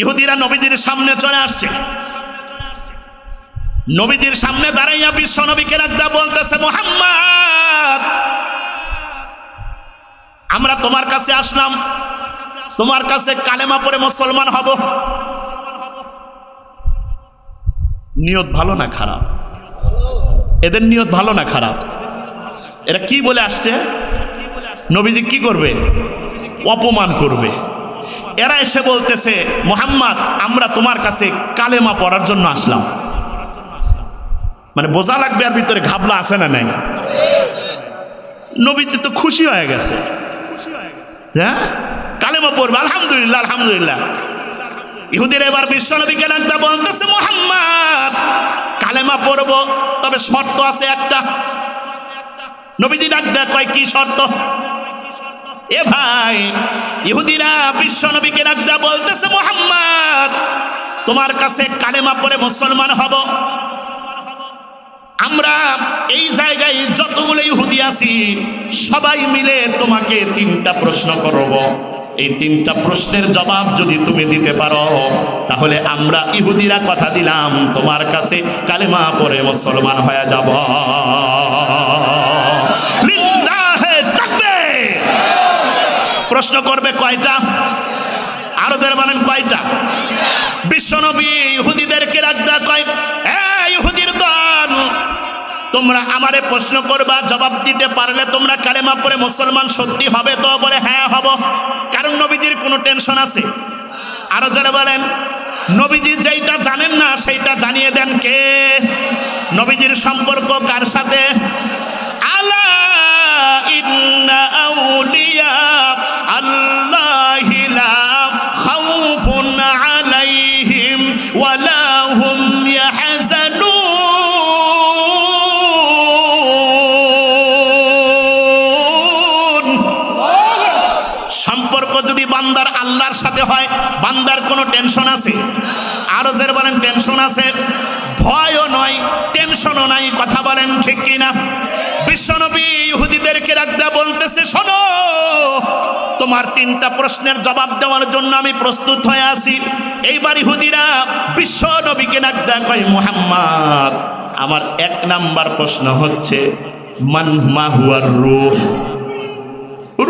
ইহুদিরা নবীজির সামনে চলে আসছে। নবীজির সামনে দাঁড়াইয়া বিশ্ব নবীকে রাখদা বলতেছে, মোহাম্মদ, আমরা তোমার কাছে আসলাম। তোমার কাছে কালেমা পরে মুসলমান হব। নিয়ত ভালো না খারাপ? এদের নিয়ত ভালো না খারাপ? এরা কি বলে আসছে? নবীজি কি করবে? অপমান করবে। এরা এসে বলতেছে, মোহাম্মদ, আমরা তোমার কাছে কালেমা পড়ার জন্য আসলাম। মানে বোঝা লাগবে আর ভিতরে ঘাবলা আছে না নাই? নবীজি তো খুশি হয়ে গেছে। হ্যাঁ? কালেমা পড়বে, আলহামদুলিল্লাহ আলহামদুলিল্লাহ। ইহুদির এবার বিশ্ব নবীকে ডাকতে বলতেছে, মোহাম্মদ, কালেমা পড়ব, তবে শর্ত আছে একটা। নবীজি ডাক দেয়, কয়, কি শর্ত? এ ভাই, ইহুদিরা বিশ্ব নবীকে ডাক দেয় বলতেছে, মোহাম্মদ, তোমার কাছে কালেমা পরে মুসলমান হব। আমরা এই জায়গায় যতগুলো ইহুদি আছি, সবাই মিলে তোমাকে তিনটা প্রশ্ন করব। এই তিনটা প্রশ্নের জবাব যদি তুমি দিতে পারো, তাহলে আমরা ইহুদিরা কথা দিলাম, তোমার কাছে কালেমা পরে মুসলমান হয়ে যাব। প্রশ্ন করবে কয়টা? আরও যারা বলেন কয়টা? বিশ্বনবী ইহুদিদেরকে রাখদা কয় ইহুদির দল, তোমরা আমারে প্রশ্ন করবা, জবাব দিতে পারলে তোমরা কালেমা পরে মুসলমান সত্যি হবে তো? বলে হ্যাঁ হব। কারণ নবীজির কোনো টেনশন আছে। আরও যারা বলেন, নবীজি যেইটা জানেন না, সেইটা জানিয়ে দেন কে? নবীজির সম্পর্ক কার সাথে? আল্লাহি লা খাউফুন আলাইহিম ওয়ালা হুম ইয়াহজানুন সম্পর্ক যদি বান্দার আল্লাহর সাথে হয়, বান্দার কোনো টেনশন আছে? আরও যে বলেন টেনশন আছে? ভয়ও নয় টেনশনও নাই, কথা বলেন ঠিক কিনা? বিশ্বনবী ইহুদিদেরকে রাখদা বলতেছে, শোনো, তোমার তিনটা প্রশ্নের জবাব দেওয়ার জন্য আমি প্রস্তুত হয়ে আছি। এইবার ইহুদিরা বিশ্ব নবীকে রাখদা কয় মুহাম্মদ, আমার এক নাম্বার প্রশ্ন হচ্ছে, মান মাহুয়ার রূহ?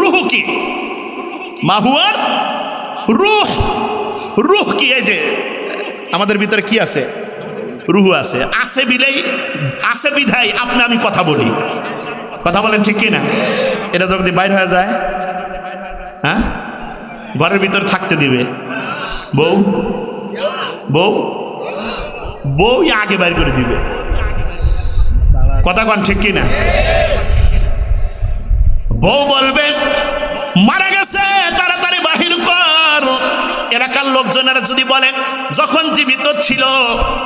রুহ কি? মাহুয়ার রুহ? রুহ কি এই যে? আমাদের ভিতরে কি আছে? রুহ আছে। আছে বিলেই, আছে বিধায় আপনি আমি কথা বলি। কথা বলেন ঠিক কিনা? এটা যদি বাইর হয়ে যায় হ্যাঁ? ঘরের ভিতরে থাকতে দিবে। বউ? বউ? বউ আগে বাইর করে দিবে। কথা কন ঠিক কিনা? বউ বলবে, মারা লোকজনেরা যদি বলে, যখন জীবিত ছিল,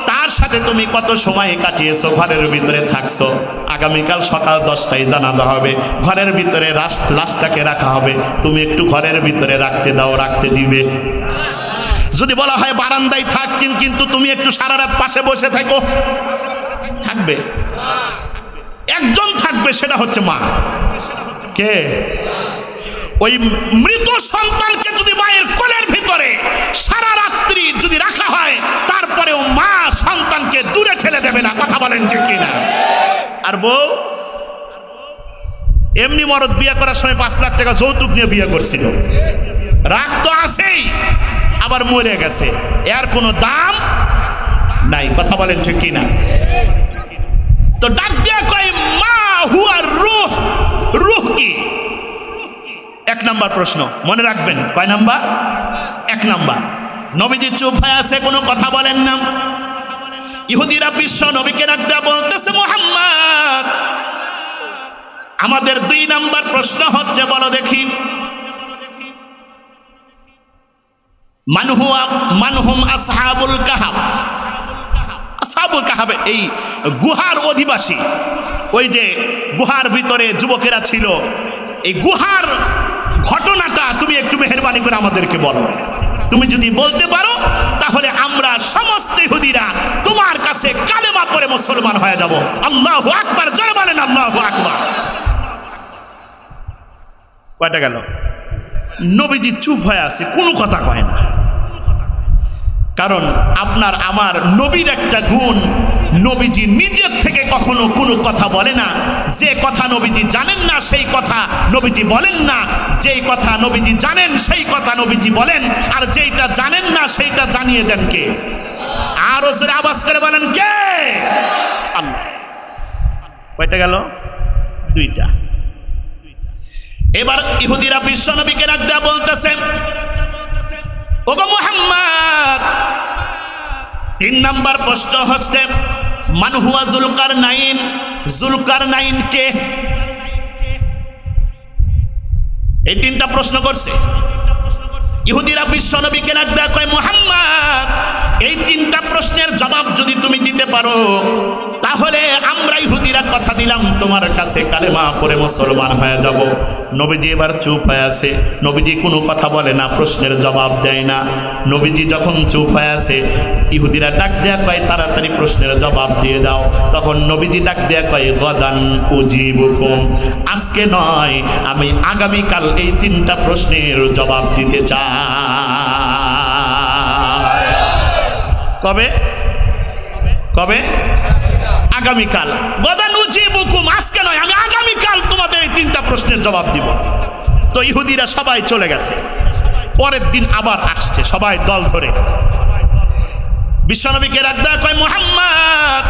তার সাথে তুমি কত সময় কাটিয়েছো? ঘরের ভিতরে থাকছো। আগামীকাল সকাল দশটায় জানাজা হবে। ঘরের ভিতরে লাশটাকে রাখা হবে। তুমি একটু ঘরের ভিতরে রাখতে দাও, রাখতে দিবে। যদি বলা হয়, বারান্দায় থাক, কিন- কিন্তু তুমি একটু সারা রাত পাশে বসে থাকো। থাকবে। একজন থাকবে, সেটা হচ্ছে মা। কে? ওই মৃত ভিতরে সারা রাত্রি যদি রাখা হয়, তারপরেও মা সন্তানকে দূরে ঠেলে দেবে না। কথা বলেন যে কিনা? আর বউ, এমনি মরদ বিয়ে করার সময় পাঁচ লাখ টাকা যৌতুক নিয়ে বিয়ে করছিল। রাগ তো আছেই, আবার মরে গেছে। এর কোনো দাম নাই, কথা বলেন ঠিক কিনা? তো ডাক দিয়া কয়, মা, হুয়া রুহ রুহ কি? এক নাম্বার প্রশ্ন, মনে রাখবেন, কয় নাম্বার? এক নাম্বার। নবীজি চুপ হয়ে আছে, কোনো কথা বলেন না। ইহুদিরা বিশ্ব নবীকে ডাক বলতেছে, মোহাম্মদ! আমাদের দুই নাম্বার প্রশ্ন হচ্ছে, বলো দেখি। মানহুয়া, মানহুম আসহাবুল কাহাফ আসাবুল কাহাবে এই গুহার অধিবাসী। ওই যে গুহার ভিতরে যুবকেরা ছিল, এই গুহার ঘটনাটা তুমি একটু মেহরবানি করে আমাদেরকে বলো। তুমি যদি বলতে পারো, তাহলে আমরা সমস্ত হুদিরা তোমার কাছে কালেমা করে মুসলমান হয়ে যাব। আল্লাহ আকবার, জোরে বলেন আল্লাহ আকবার। কয়টা গেল? নবীজি চুপ হয়ে আছে, কোনো কথা কয় না। কারণ আপনার, আমার নবীর একটা গুণ নবীজি নিজের থেকে কখনো কোনো কথা বলে না। যে কথা নবীজি জানেন না, সেই কথা নবীজি বলেন না। যেই কথা নবীজি জানেন, সেই কথা নবীজি বলেন। আর যেইটা জানেন না, সেইটা জানিয়ে দেন কে? আরও জোরে আওয়াজ করে বলেন কে? কয়টা গেল? দুইটা। এবার ইহুদিরা বিশ্বনবীকে রাখ দেয়া বলতেছে, ওগো মুহাম্মদ, তিন নাম্বার প্রশ্ন হচ্ছে মানহুয়া জুলকার নাইন জুলকার নাইন কে? এই তিনটা প্রশ্ন করছে। ইহুদিরা বিশ্ব নবীকে দেয়া কয়, মোহাম্মদ, এই তিনটা প্রশ্নের জবাব যদি তুমি দিতে পারো তাহলে আমরা ইহুদিরা কথা দিলাম, তোমার কাছে কালেমা পরে মুসলমান হয়ে যাব। নবীজি এবার চুপ হয়ে আছে। নবীজি কোনো কথা বলে না, প্রশ্নের জবাব দেয় না। নবীজি যখন চুপ হয়ে আছে, ইহুদিরা ডাক দেয়া কয়, তাড়াতাড়ি প্রশ্নের জবাব দিয়ে দাও। তখন নবীজি ডাক দেয়া কয়, গদান উজিবুকুম। আজকে নয়, আমি আগামীকাল এই তিনটা প্রশ্নের জবাব দিতে চাই। কবে? কবে? আগামীকাল। গদানুজিবুকুম আজকে নয়, আমি আগামীকাল তোমাদের এই তিনটা প্রশ্নের জবাব দিব। তো ইহুদিরা সবাই চলে গেছে। পরের দিন আবার আসছে, সবাই দল ধরে। বিশ্বনবীকে রাখদা কয়, মোহাম্মদ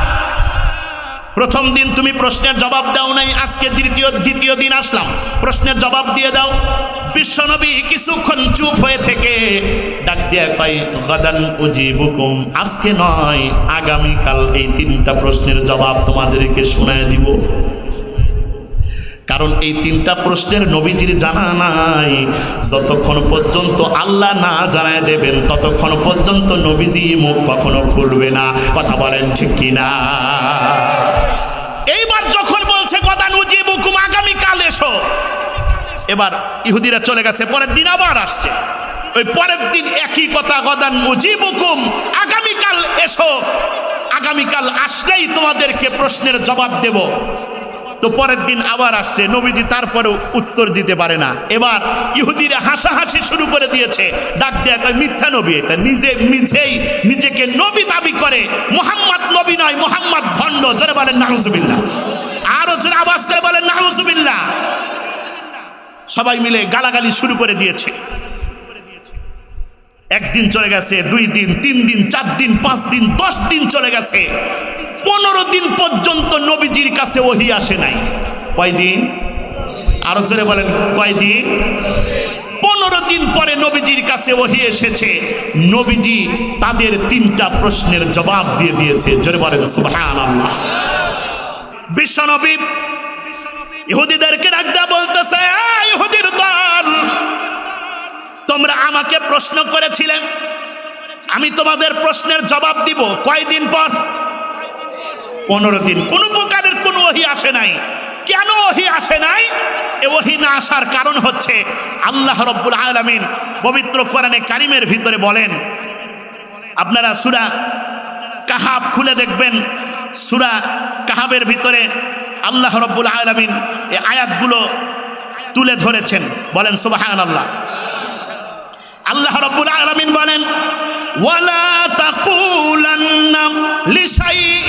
প্রথম দিন তুমি প্রশ্নের জবাব দাও নাই, আজকে দ্বিতীয় দ্বিতীয় দিন আসলাম। প্রশ্নের জবাব দিয়ে দাও। বিশ্বনবী কিছুক্ষণ চুপ হয়ে থেকে ডাক দিয়ে কয়, গদান উজিবুকুম। আজকে নয়, আগামীকাল এই তিনটা প্রশ্নের জবাব তোমাদেরকে শোনায় দিব। কারণ এই তিনটা প্রশ্নের নবীজির জানা নাই। যতক্ষণ পর্যন্ত আল্লাহ না জানায় দেবেন, ততক্ষণ পর্যন্ত নবীজি মুখ কখনো খুলবে না। কথা বলেন ঠিক কিনা? নুজিবুকুম আগামীকাল এসো। এবার ইহুদিরা চলে গেছে, পরের দিন আবার আসছে। ওই পরের দিন একই কথা, গদান মুজিবুকুম, আগামীকাল এসো। আগামীকাল আসলেই তোমাদেরকে প্রশ্নের জবাব দেব। তো পরের দিন আবার আসছে, নবীজি তারপরেও উত্তর দিতে পারে না। এবার ইহুদিরা হাসাহাসি শুরু করে দিয়েছে। ডাক দেয়া কয়, মিথ্যা নবী এটা, নিজে নিজেই নিজেকে নবী দাবি করে। মোহাম্মদ নবী নয়, মোহাম্মদ ভণ্ড, জোরে বলেন নাহজুবিল্লাহ আরও জোরে আওয়াজ করে বলেন নাহজুবিল্লাহ সবাই মিলে গালাগালি শুরু করে দিয়েছে। একদিন চলে গেছে, দুই দিন, তিন দিন, চার দিন, পাঁচ দিন, দশ দিন চলে গেছে। পনেরো দিন পর্যন্ত নবীজির কাছে ওহি আসে নাই। কয়দিন? আরও জোরে বলেন, কয়দিন? পনেরো দিন পরে নবীজির কাছে ওহি এসেছে। নবীজি তাদের তিনটা প্রশ্নের জবাব দিয়ে দিয়েছে। জোরে বলেন সুবহান আল্লাহ বিশ্বনবী। ইহুদিদেরকে ডাকদা বলতেছে, "এই ইহুদির দল, তোমরা আমাকে প্রশ্ন করেছিলে। আমি তোমাদের প্রশ্নের জবাব দিব কয়দিন পর? পনেরো দিন। কোন প্রকারের কোনো ওহি আসে নাই। কেন ওহি আসে নাই? এ ওহি না আসার কারণ হচ্ছে আল্লাহ রব্বুল আলামিন পবিত্র কোরআনে কারিমের ভিতরে বলেন, আপনারা সুরা কাহাব খুলে দেখবেন সুরা কাহাবের ভিতরে আল্লাহ রব্বুল আলমিন এই আয়াতগুলো তুলে ধরেছেন। বলেন সুবাহান আল্লাহ আল্লাহ রব্বুল আলমিন বলেন, ওয়ালা তাকুলান্না লিশাইইন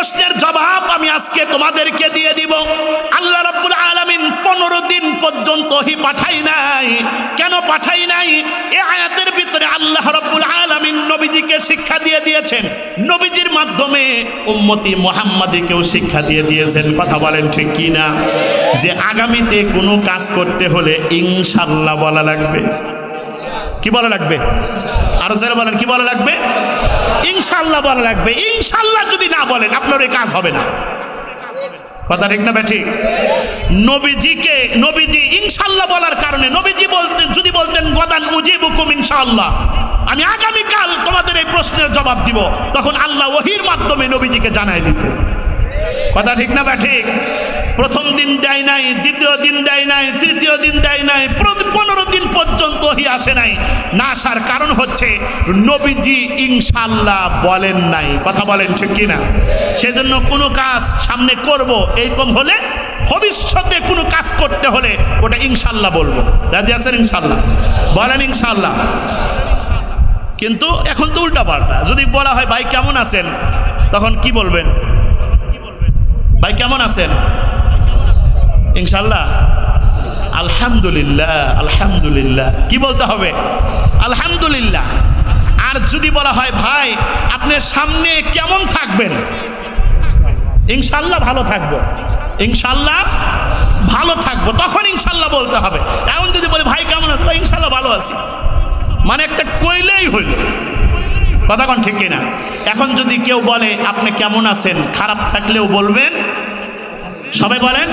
প্রশ্নের জবাব আমি আজকে তোমাদেরকে দিয়ে দিব। আল্লাহ রাব্বুল আলামিন পনেরো দিন পর্যন্ত হি পাঠাই নাই। কেন পাঠাই নাই? এ আয়াতের ভিতরে আল্লাহ রাব্বুল আলামিন নবীজিকে শিক্ষা দিয়ে দিয়েছেন। নবীজির মাধ্যমে উম্মতি মোহাম্মদীকেও শিক্ষা দিয়ে দিয়েছেন। কথা বলেন ঠিক কি না যে আগামীতে কোনো কাজ করতে হলে ইনশাল্লাহ বলা লাগবে। কি বলা লাগবে? আরও যারা বলেন, কি বলা লাগবে? ইনশাল্লাহ বলা লাগবে। ইনশাল্লাহ যদি না বলেন, আপনার এই কাজ হবে না। কথা ঠিক না ঠিক নবীজিকে, নবীজি ইনশাল্লাহ বলার কারণে, নবীজি বলতেন যদি বলতেন, গদান উজিবুকুম ইনশাআল্লাহ। আমি আগামীকাল তোমাদের এই প্রশ্নের জবাব দিব। তখন আল্লাহ ওহির মাধ্যমে নবীজিকে জানাই দিতেন। কথা ঠিক না বা ঠিক? প্রথম দিন দেয় নাই, দ্বিতীয় দিন দেয় নাই, তৃতীয় দিন দেয় নাই পনেরো দিন পর্যন্ত হি আসে নাই। না আসার কারণ হচ্ছে নবীজি ইনশাল্লাহ বলেন নাই। কথা বলেন ঠিক কিনা? সেজন্য কোনো কাজ সামনে করব, এইরকম হলে ভবিষ্যতে কোনো কাজ করতে হলে ওটা ইনশাল্লাহ বলব। রাজি আছেন ইনশাল্লাহ বলেন ইনশাল্লাহ কিন্তু এখন তো উল্টা পাল্টা। যদি বলা হয়, ভাই কেমন আছেন? তখন কি বলবেন? ভাই, কেমন আছেন? ইনশাল্লাহ আলহামদুলিল্লাহ আলহামদুলিল্লাহ। কি বলতে হবে? আলহামদুলিল্লাহ। আর যদি বলা হয়, ভাই, আপনি সামনে কেমন থাকবেন? ইনশাল্লাহ ভালো থাকব। ইনশাল্লাহ ভালো থাকব। তখন ইনশাল্লাহ বলতে হবে। এমন যদি বলে, ভাই, কেমন আছো ইনশাল্লাহ ভালো আছি। মানে একটা কইলেই হইল। কথা ঠিক কিনা? এখন যদি কেউ বলে, আপনি কেমন আছেন? খারাপ থাকলেও বলবেন। সবাই বলেন,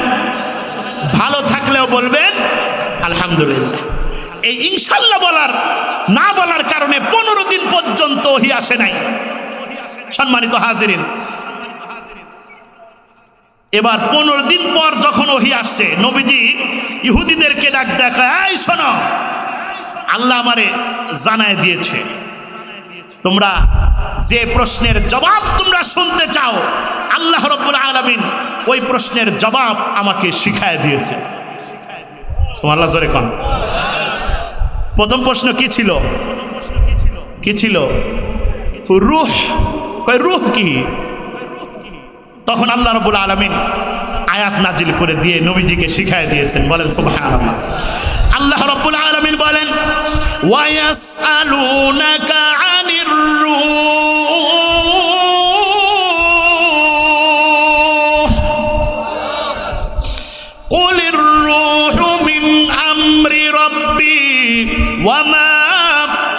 ভালো থাকলেও বলবেন। আলহামদুলিল্লাহ। এই ইনশাল্লাহ বলার, না বলার কারণে পনেরো দিন পর্যন্ত ওহি আসে নাই। সম্মানিত হাজিরিন, এবার পনেরো দিন পর যখন ওহি আসছে, নবীজি ইহুদিদেরকে ডাক দেখা শোনো, আল্লাহ আমারে জানায় দিয়েছে। তোমরা যে প্রশ্নের জবাব তোমরা শুনতে চাও, আল্লাহ রব্বুল আলমিন ওই প্রশ্নের জবাব আমাকে শিখায় দিয়েছে। জোরে কন। প্রথম প্রশ্ন কি ছিল? কি ছিল? রুহ কই রুহ কি? তখন আল্লাহ রবুল আলমিন আয়াত নাজিল করে দিয়ে নবীজিকে শিখায় দিয়েছেন। বলেন সুবহান আল্লাহ রব্বুল আলমিন বলেন, ওয়ায়াসআলুনাকা আনির রূহ قل الروح من أمر ربي وما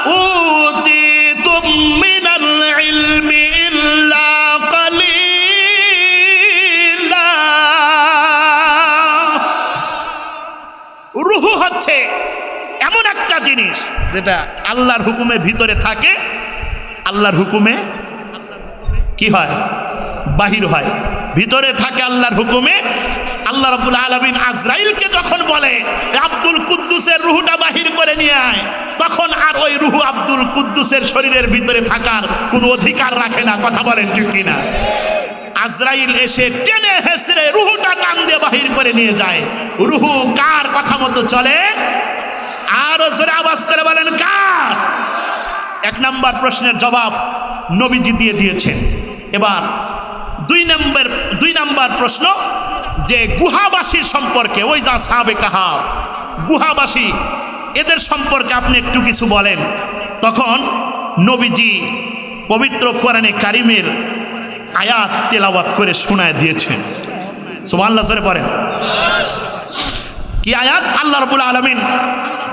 أوتيتم من العلم إلا قليلا রুহু হচ্ছে এমন একটা জিনিস যেটা আল্লাহর হুকুমের ভিতরে থাকে আল্লাহর হুকুমে কি হয়? বাহির হয়। ভিতরে থাকে আল্লাহর হুকুমে। আল্লাহ রাব্বুল আলামিন আজরাইলকে যখন বলে আব্দুল কুদ্দুসের রুহুটা বাহির করে নিয়ে আয়, তখন আর ওই রুহু আব্দুল কুদ্দুসের শরীরের ভিতরে থাকার কোনো অধিকার রাখে না। কথা বলেন ঠিক কিনা? আজরাইল এসে টেনে হেসড়ে রুহুটা টান দিয়ে বাহির করে নিয়ে যায়। রুহু কার কথা মতো চলে? আরও জোরে আওয়াজ করে বলেন, কার? এক নাম্বার প্রশ্নের জবাব নবীজি দিয়ে দিয়েছেন। এবার দুই নম্বর, দুই নাম্বার প্রশ্ন যে গুহাবাসীর সম্পর্কে, ওই যা সাবে কাহাফ, গুহাবাসী, এদের সম্পর্কে আপনি একটু কিছু বলেন। তখন নবীজি পবিত্র কোরআনে কারিমের আয়াত তেলাওয়াত করে শোনায় দিয়েছেন। সুবহানাল্লাহ পড়েন। কি আয়াত? আল্লাহ রাব্বুল আলামিন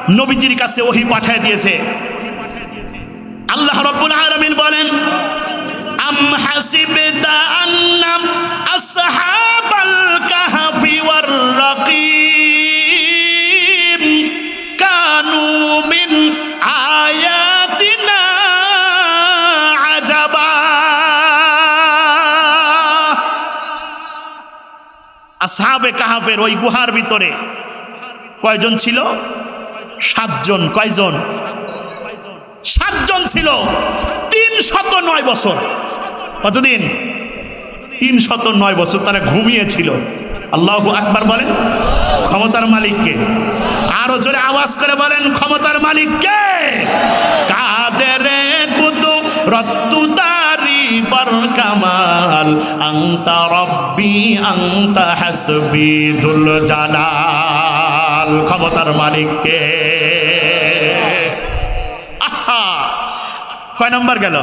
নবীজির কাছে ওহি পাঠিয়ে দিয়েছে। আল্লাহ রাব্বুল আলামিন বলেন, আম হাসিবতা আন্নাম আসহাবাল কাহফি ওয়ার রাকিম কানু মিন আয়াতিনা আজাবা। আসহাবে কাহাফের ওই গুহার ভিতরে কয়জন ছিল? সাতজন, কয়জন? সাতজন। ছিল তিন শত নয় বছর। কতদিন? তিন শত নয় বছর তারা ঘুমিয়েছিল। আল্লাহ আকবার বলেন, ক্ষমতার মালিককে। আরও জোরে আওয়াজ করে বলেন, ক্ষমতার মালিককে। কাদের কামাল আংতা রব্বি আংতা ক্ষমতার মালিককে। কয় নম্বর গেল?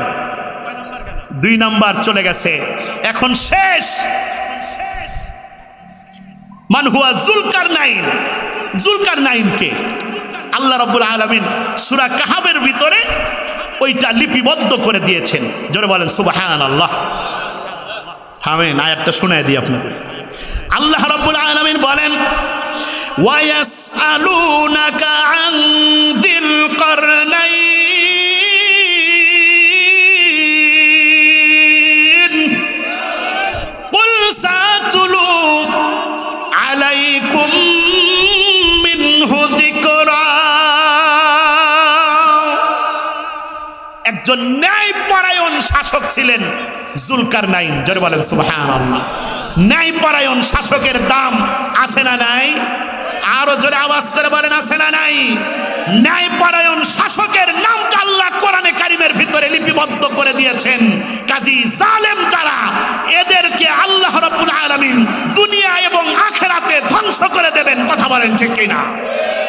দুই নাম্বার চলে গেছে। এখন শেষ। মানহুয়া জুলকার নাইন জুলকার নাইনকে আল্লাহ রব্বুল আলমিন সুরা কাহাবের ভিতরে ওইটা লিপিবদ্ধ করে দিয়েছেন। জোরে বলেন সুবাহান আল্লাহ থামেন, আয়াতটা শোনায় দিই আপনাদের। আল্লাহ রাব্বুল আলামিন বলেন, ওয়ায়াসআলুনাকা আন যিল কারনাইন। একজন ন্যায়পরায়ণ শাসক ছিলেন জুলকার নাইন জোরে বলেন, সুবহানাল্লাহ। ন্যায়পরায়ণ শাসকের দাম আছে না নাই? আরও জোরে আওয়াজ করে বলেন, আছে না নাই? ন্যায়পরায়ণ শাসকের নামটা আল্লাহ কোরআনে কারিমের ভিতরে লিপিবদ্ধ করে দিয়েছেন। কাজী জালেম যারা, এদেরকে আল্লাহ রাব্বুল আলামিন দুনিয়া এবং আখেরাতে ধ্বংস করে দেবেন। কথা বলেন ঠিক কিনা?